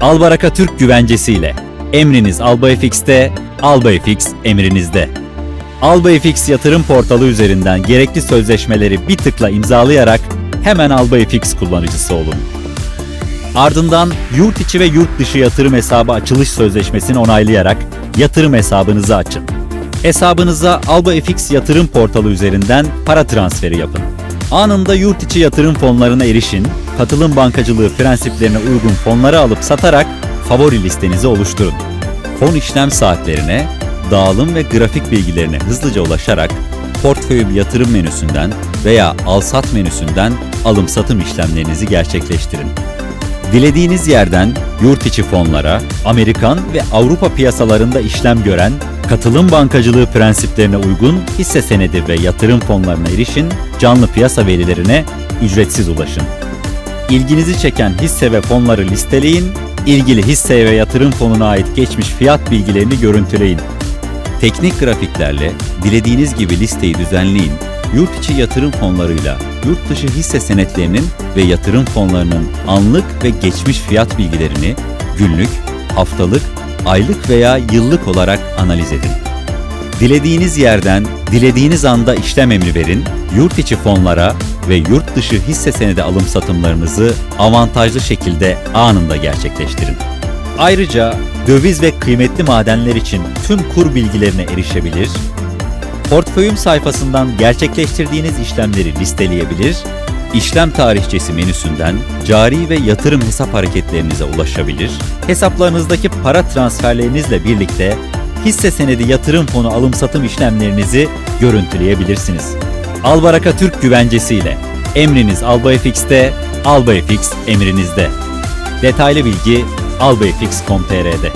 Albaraka Türk güvencesiyle emriniz AlbayFix'te, AlbayFix emrinizde. AlbayFix yatırım portalı üzerinden gerekli sözleşmeleri bir tıkla imzalayarak hemen AlbayFix kullanıcısı olun. Ardından yurt içi ve yurt dışı yatırım hesabı açılış sözleşmesini onaylayarak yatırım hesabınızı açın. Hesabınıza AlbaFX yatırım portalı üzerinden para transferi yapın. Anında yurt içi yatırım fonlarına erişin, katılım bankacılığı prensiplerine uygun fonları alıp satarak favori listenizi oluşturun. Fon işlem saatlerine, dağılım ve grafik bilgilerine hızlıca ulaşarak portföy yatırım menüsünden veya al-sat menüsünden alım-satım işlemlerinizi gerçekleştirin. Dilediğiniz yerden yurt içi fonlara, Amerikan ve Avrupa piyasalarında işlem gören, katılım bankacılığı prensiplerine uygun hisse senedi ve yatırım fonlarına erişin, canlı piyasa verilerine ücretsiz ulaşın. İlginizi çeken hisse ve fonları listeleyin, ilgili hisse ve yatırım fonuna ait geçmiş fiyat bilgilerini görüntüleyin. Teknik grafiklerle dilediğiniz gibi listeyi düzenleyin. Yurt içi yatırım fonlarıyla yurt dışı hisse senetlerinin ve yatırım fonlarının anlık ve geçmiş fiyat bilgilerini günlük, haftalık, aylık veya yıllık olarak analiz edin. Dilediğiniz yerden, dilediğiniz anda işlem emri verin, yurt içi fonlara ve yurt dışı hisse senedi alım satımlarınızı avantajlı şekilde anında gerçekleştirin. Ayrıca döviz ve kıymetli madenler için tüm kur bilgilerine erişebilir, portföyüm sayfasından gerçekleştirdiğiniz işlemleri listeleyebilir, işlem tarihçesi menüsünden cari ve yatırım hesap hareketlerinize ulaşabilir, hesaplarınızdaki para transferlerinizle birlikte hisse senedi yatırım fonu alım satım işlemlerinizi görüntüleyebilirsiniz. Albaraka Türk güvencesiyle emriniz AlbayFix'te, AlbayFix emrinizde. Detaylı bilgi albayfix.com.tr'de.